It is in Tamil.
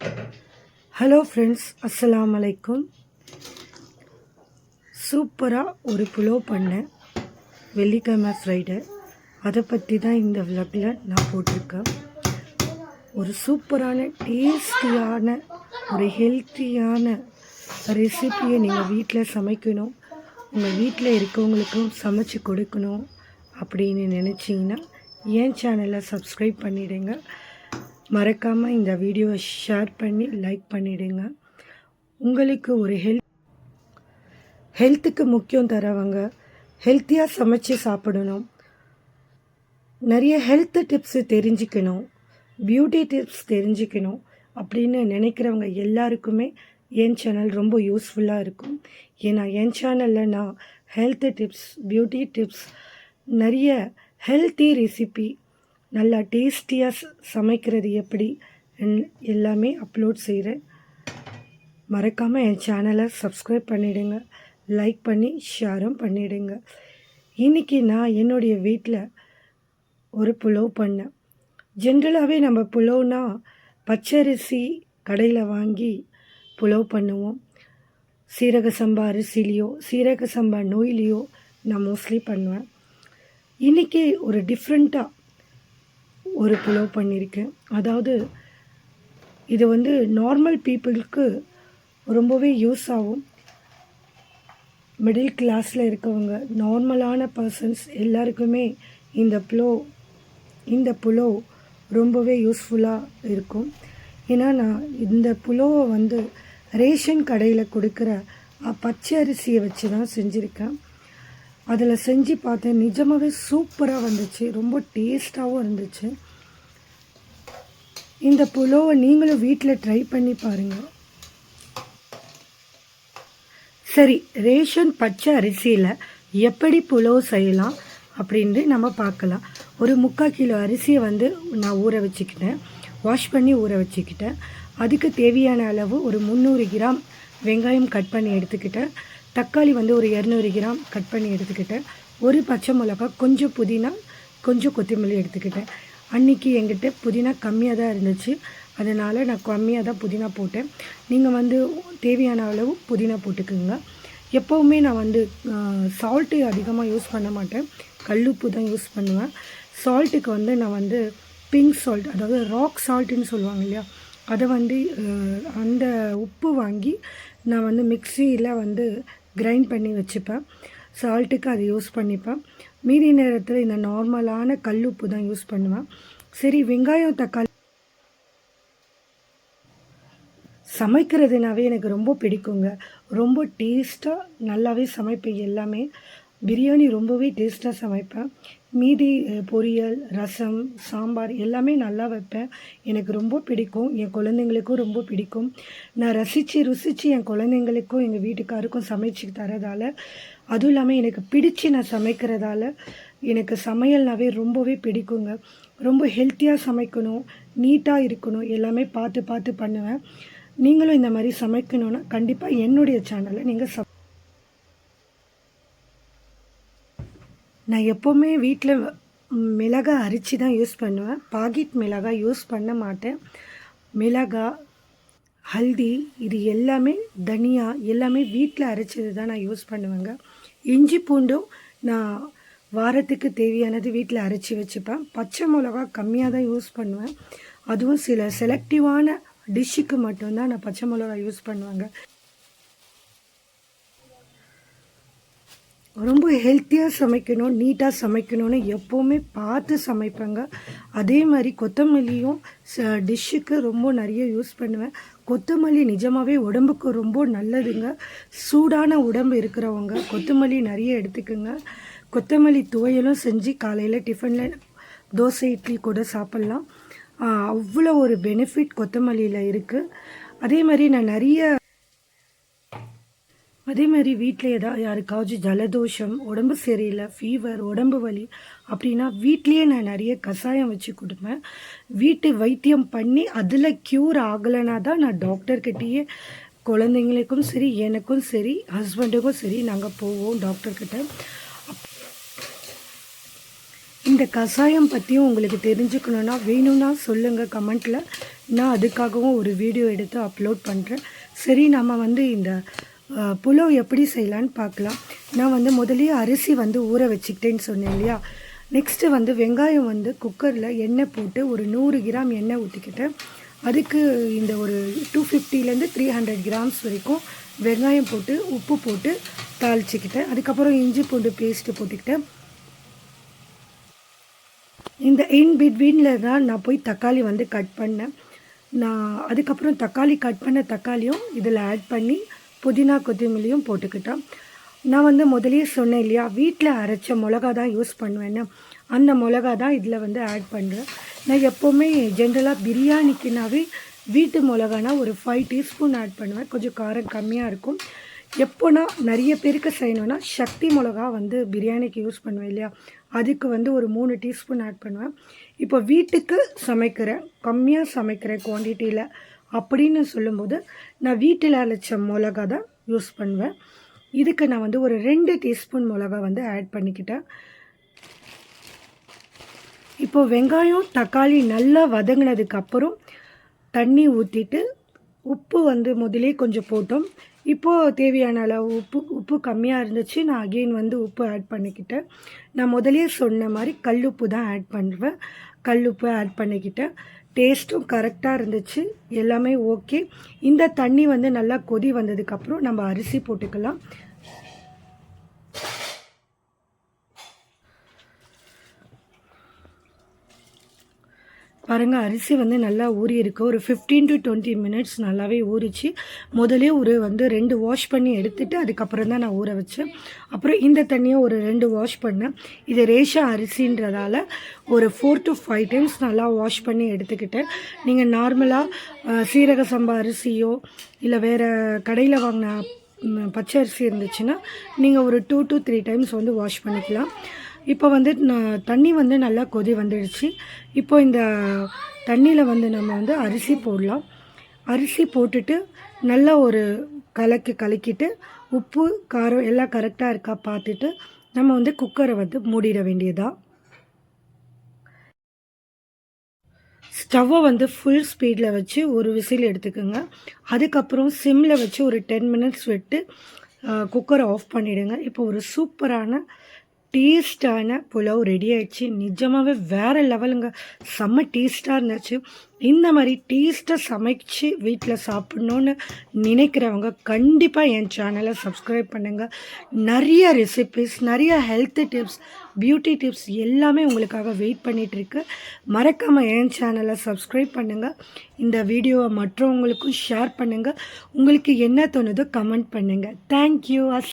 ஹலோ ஃப்ரெண்ட்ஸ் அஸ்லாம் அலைக்கும் சூப்பராக ஒரு புலோ பண்ணேன். வெள்ளிக்கிழமை ஃப்ரைடே அதை பற்றி தான் இந்த விளக்கில் நான் போட்டிருக்கேன். ஒரு சூப்பரான டேஸ்டியான ஒரு ஹெல்த்தியான ரெசிபியை நீங்கள் வீட்டில் சமைக்கணும். உங்கள் வீட்டில் இருக்கவங்களுக்கும் சமைச்சு கொடுக்கணும் அப்படின்னு நினச்சிங்கன்னா என் சேனலை சப்ஸ்கிரைப் பண்ணிவிடுங்க மறக்காமல் இந்த வீடியோவை ஷேர் பண்ணி லைக் பண்ணிவிடுங்க உங்களுக்கு ஒரு ஹெல்த் ஹெல்த்துக்கு முக்கியம் தரவங்க ஹெல்த்தியாக சமைச்சு சாப்பிடணும். நிறைய ஹெல்த் டிப்ஸு தெரிஞ்சுக்கணும். பியூட்டி டிப்ஸ் தெரிஞ்சுக்கணும் அப்படின்னு நினைக்கிறவங்க எல்லாருக்குமே என் சேனல் ரொம்ப யூஸ்ஃபுல்லாக இருக்கும். ஏன்னா என் சேனலில் நான் ஹெல்த் டிப்ஸ் பியூட்டி டிப்ஸ் நிறைய ஹெல்த்தி ரெசிபி நல்லா டேஸ்டியாக சமைக்கிறது எப்படி எல்லாமே அப்லோட் செய்கிறேன் மறக்காமல் என் சேனலை சப்ஸ்கிரைப் பண்ணிவிடுங்க லைக் பண்ணி ஷேரும் பண்ணிவிடுங்க இன்றைக்கி நான் என்னுடைய வீட்டில் ஒரு புலோவ் பண்ணேன். ஜென்ரலாகவே நம்ம புலோவ்னா பச்சரிசி கடையில் வாங்கி புலவ் பண்ணுவோம். சீரக சம்பா அரிசிலேயோ சீரக சம்பா நோயிலையோ நான் மோஸ்ட்லி பண்ணுவேன். இன்றைக்கி ஒரு டிஃப்ரெண்ட்டாக ஒரு புலோவ் பண்ணியிருக்கேன் அதாவது இது வந்து நார்மல் பீப்புளுக்கு ரொம்பவே யூஸ் ஆகும். மிடில் கிளாஸில் இருக்கவங்க நார்மலான பர்சன்ஸ் எல்லாருக்குமே இந்த புலோ இந்த புலோ ரொம்பவே யூஸ்ஃபுல்லாக இருக்கும். ஏன்னா நான் இந்த புலோவை வந்து ரேஷன் கடையில் கொடுக்குற பச்சை அரிசியை வச்சு தான் செஞ்சுருக்கேன். அதில் செஞ்சு பார்த்தேன். நிஜமாகவே சூப்பராக வந்துச்சு. ரொம்ப டேஸ்ட்டாகவும் இருந்துச்சு. இந்த புலோவை நீங்களும் வீட்டில் ட்ரை பண்ணி பாருங்கள் சரி ரேஷன் பச்சை அரிசியில் எப்படி புலோ செய்யலாம் அப்படின்ட்டு நம்ம பார்க்கலாம். ஒரு முக்கால் கிலோ அரிசியை வந்து நான் ஊற வச்சுக்கிட்டேன். வாஷ் பண்ணி ஊற வச்சுக்கிட்டேன். அதுக்கு தேவையான அளவு ஒரு முந்நூறு கிராம் வெங்காயம் கட் பண்ணி எடுத்துக்கிட்டேன். தக்காளி வந்து ஒரு இரநூறு கிராம் கட் பண்ணி எடுத்துக்கிட்டேன். ஒரு பச்சை மிளகா கொஞ்சம் புதினா கொஞ்சம் கொத்தமல்லி எடுத்துக்கிட்டேன். அன்றைக்கி எங்கிட்ட புதினா கம்மியாக தான் இருந்துச்சு. அதனால் நான் கம்மியாக தான் புதினா போட்டேன். நீங்கள் வந்து தேவையான அளவு புதினா போட்டுக்குங்க. எப்போவுமே நான் வந்து சால்ட்டு அதிகமாக யூஸ் பண்ண மாட்டேன். கல்லுப்பு தான் யூஸ் பண்ணுவேன். சால்ட்டுக்கு வந்து நான் வந்து பிங்க் சால்ட் அதாவது ராக் சால்ட்டுன்னு சொல்லுவாங்க இல்லையா? அதை வந்து அந்த உப்பு வாங்கி நான் வந்து மிக்சியில் வந்து கிரைண்ட் பண்ணி வச்சுப்பேன். சால்ட்டுக்கு அதை யூஸ் பண்ணிப்பேன். மீதி நேரத்தில் இந்த நார்மலான கல் உப்பு தான் யூஸ் பண்ணுவேன். சரி வெங்காயம் தக்காளி. சமைக்கிறதுனாவே எனக்கு ரொம்ப பிடிக்குங்க. ரொம்ப டேஸ்ட்டாக நல்லாவே சமைப்பேன் எல்லாமே. பிரியாணி ரொம்பவே டேஸ்ட்டாக சமைப்பேன். மீதி பொரியல் ரசம் சாம்பார் எல்லாமே நல்லா வைப்பேன். எனக்கு ரொம்ப பிடிக்கும். என் குழந்தைங்களுக்கும் ரொம்ப பிடிக்கும். நான் ரசித்து ருசித்து என் குழந்தைங்களுக்கும் எங்கள் வீட்டுக்காருக்கும் சமைச்சு தரதால் அதுவும் இல்லாமல் எனக்கு பிடிச்சு நான் சமைக்கிறதால எனக்கு சமையல்னாவே ரொம்பவே பிடிக்குங்க. ரொம்ப ஹெல்த்தியாக சமைக்கணும் நீட்டாக இருக்கணும் எல்லாமே பார்த்து பார்த்து பண்ணுவேன். நீங்களும் இந்த மாதிரி சமைக்கணுன்னா கண்டிப்பாக என்னுடைய சேனலை நீங்கள் சப் நான் எப்போவுமே வீட்டில் மிளகாய் அரிச்சு தான் யூஸ் பண்ணுவேன். பாக்கெட் மிளகாய் யூஸ் பண்ண மாட்டேன். மிளகாய் ஹல்தி இது எல்லாமே தனியா எல்லாமே வீட்டில் அரைச்சது தான் நான் யூஸ் பண்ணுவேங்க. இஞ்சி பூண்டும் நான் வாரத்துக்கு தேவையானது வீட்டில் அரைச்சி வச்சுப்பேன். பச்சை மிளகா கம்மியாக தான் யூஸ் பண்ணுவேன். அதுவும் சில செலக்டிவான டிஷ்ஷுக்கு மட்டும்தான் நான் பச்சை மிளகா யூஸ் பண்ணுவேங்க. ரொம்ப ஹெல்த்தியாக சமைக்கணும் நீட்டாக சமைக்கணும்னு எப்போவுமே பார்த்து சமைப்பேங்க. அதே மாதிரி கொத்தமல்லியும் ச டிஷ்ஷுக்கு ரொம்ப நிறைய யூஸ் பண்ணுவேன். கொத்தமல்லி நிஜமாகவே உடம்புக்கு ரொம்ப நல்லதுங்க. சூடான உடம்பு இருக்கிறவங்க கொத்தமல்லி நிறைய எடுத்துக்குங்க. கொத்தமல்லி துவையலும் செஞ்சு காலையில் டிஃபனில் தோசை இட்லி கூட சாப்பிட்லாம். அவ்வளோ ஒரு பெனிஃபிட் கொத்தமல்லியில் இருக்குது அதே மாதிரி நான் நிறைய அதே மாதிரி வீட்டில் ஏதாவது யாருக்காச்சும் ஜலதோஷம் உடம்பு சரியில்லை ஃபீவர் உடம்பு வலி அப்படின்னா வீட்லேயே நான் நிறைய கஷாயம் வச்சு கொடுப்பேன். வீட்டு வைத்தியம் பண்ணி அதில் க்யூர் ஆகலைன்னா தான் நான் டாக்டர்கிட்டயே குழந்தைங்களுக்கும் சரி எனக்கும் சரி ஹஸ்பண்டுக்கும் சரி நாங்கள் போவோம் டாக்டர்கிட்ட இந்த கஷாயம் பற்றியும் உங்களுக்கு தெரிஞ்சுக்கணுன்னா வேணும்னா சொல்லுங்கள் கமெண்ட்டில் நான் அதுக்காகவும் ஒரு வீடியோ எடுத்து அப்லோட் பண்ணுறேன் சரி நம்ம வந்து இந்த புலாவ் எப்படி செய்யலான்னு பார்க்கலாம். நான் வந்து முதல்லயே அரிசி வந்து ஊற வச்சுக்கிட்டேன்னு சொன்னேன் இல்லையா? நெக்ஸ்ட்டு வந்து வெங்காயம் வந்து குக்கரில் எண்ணெய் போட்டு ஒரு நூறு கிராம் எண்ணெய் ஊற்றிக்கிட்டேன் அதுக்கு இந்த ஒரு டூ ஃபிஃப்டிலேருந்து த்ரீ ஹண்ட்ரட் கிராம்ஸ் வரைக்கும் வெங்காயம் போட்டு உப்பு போட்டு தாளிச்சிக்கிட்டேன். அதுக்கப்புறம் இஞ்சி பூண்டு பேஸ்ட்டு போட்டுக்கிட்டேன் இந்த இன் பிட்வீனில் தான் நான் போய் தக்காளி வந்து கட் பண்ணேன். நான் அதுக்கப்புறம் தக்காளி கட் பண்ண தக்காளியும் இதில் ஆட் பண்ணி புதினா கொத்தமல்லியும் போட்டுக்கிட்டேன் நான் வந்து முதலே சொன்னேன் இல்லையா வீட்டில் அரைச்ச மிளகா தான் யூஸ் பண்ணுவேன்னு. அந்த மிளகா தான் இதில் வந்து ஆட் பண்ணுறேன் நான் எப்போவுமே ஜென்ரலாக பிரியாணிக்குனாவே வீட்டு மிளகானா ஒரு ஃபைவ் டீஸ்பூன் ஆட் பண்ணுவேன். கொஞ்சம் காரம் கம்மியாக இருக்கும். எப்போனா நிறைய பேருக்கு செய்யணும்னா சக்தி மிளகா வந்து பிரியாணிக்கு யூஸ் பண்ணுவேன் இல்லையா அதுக்கு வந்து ஒரு மூணு டீஸ்பூன் ஆட் பண்ணுவேன். இப்போ வீட்டுக்கு சமைக்கிறேன் கம்மியாக சமைக்கிறேன் குவான்டிட்டியில் அப்படின்னு சொல்லும்போது நான் வீட்டில் அரைச்ச மிளகா தான் யூஸ் பண்ணுவேன். இதுக்கு நான் வந்து ஒரு ரெண்டு டீஸ்பூன் மிளகா வந்து ஆட் பண்ணிக்கிட்டேன். இப்போ வெங்காயம் தக்காளி நல்லா வதங்கினதுக்கப்புறம் தண்ணி ஊற்றிட்டு உப்பு வந்து முதலே கொஞ்சம் போட்டோம். இப்போது தேவையான அளவு உப்பு உப்பு கம்மியாக இருந்துச்சு. நான் அகெயின் வந்து உப்பு ஆட் பண்ணிக்கிட்டேன். நான் முதலே சொன்ன மாதிரி கல்லுப்பு தான் ஆட் பண்ணுவேன். கல்லுப்பு ஆட் பண்ணிக்கிட்டேன். டேஸ்ட்டும் கரெக்டாக இருந்துச்சு. எல்லாமே ஓகே. இந்த தண்ணி வந்து நல்லா கொதி வந்ததுக்கப்புறம் நம்ம அரிசி போட்டுக்கலாம். பாருங்கள் அரிசி வந்து நல்லா ஊறி இருக்கு. ஒரு ஃபிஃப்டீன் டு டுவெண்ட்டி மினிட்ஸ் நல்லாவே ஊறிச்சு. முதலே ஒரு வந்து ரெண்டு வாஷ் பண்ணி எடுத்துட்டு அதுக்கப்புறம் தான் நான் ஊற வச்சேன். அப்புறம் இந்த தண்ணியை ஒரு ரெண்டு வாஷ் பண்ணேன். இது ரேஷா அரிசின்றதால ஒரு ஃபோர் டு ஃபைவ் டைம்ஸ் நல்லா வாஷ் பண்ணி எடுத்துக்கிட்டேன். நீங்கள் நார்மலாக சீரக சம்பா அரிசியோ இல்லை வேறு கடையில் வாங்கின பச்சை அரிசி இருந்துச்சுன்னா நீங்கள் ஒரு டூ டு த்ரீ டைம்ஸ் வந்து வாஷ் பண்ணிக்கலாம். இப்போ வந்து நான் தண்ணி வந்து நல்லா கொதி வந்துடுச்சு. இப்போ இந்த தண்ணியில் வந்து நம்ம வந்து அரிசி போடலாம். அரிசி போட்டுட்டு நல்லா ஒரு கலக்கி கலக்கிட்டு உப்பு காரம் எல்லாம் கரெக்டாக இருக்கா பார்த்துட்டு நம்ம வந்து குக்கரை வந்து மூடிட வேண்டியதா ஸ்டவ்வை வந்து ஃபுல் ஸ்பீடில் வச்சு ஒரு விசில் எடுத்துக்கோங்க. அதுக்கப்புறம் சிம்மில் வச்சு ஒரு டென் மினிட்ஸ் விட்டு குக்கரை ஆஃப் பண்ணிவிடுங்க இப்போ ஒரு சூப்பரான டேஸ்டான புலாவ் ரெடி ஆயிடுச்சு. நிஜமாகவே வேறு லெவலுங்க. செம்ம டேஸ்ட்டாக இருந்துச்சு. இந்த மாதிரி டேஸ்ட்டாக சமைச்சு வீட்டில் சாப்பிட்ணுன்னு நினைக்கிறவங்க கண்டிப்பாக என் சேனலை சப்ஸ்கிரைப் பண்ணுங்கள் நிறைய ரெசிபிஸ் நிறைய ஹெல்த் டிப்ஸ் பியூட்டி டிப்ஸ் எல்லாமே உங்களுக்காக வெயிட் பண்ணிகிட்ருக்கு மறக்காமல் என் சேனலை சப்ஸ்கிரைப் பண்ணுங்கள் இந்த வீடியோவை மற்றவங்களுக்கும் ஷேர் பண்ணுங்கள் உங்களுக்கு என்ன தோணுதோ கமெண்ட் பண்ணுங்கள் தேங்க்யூ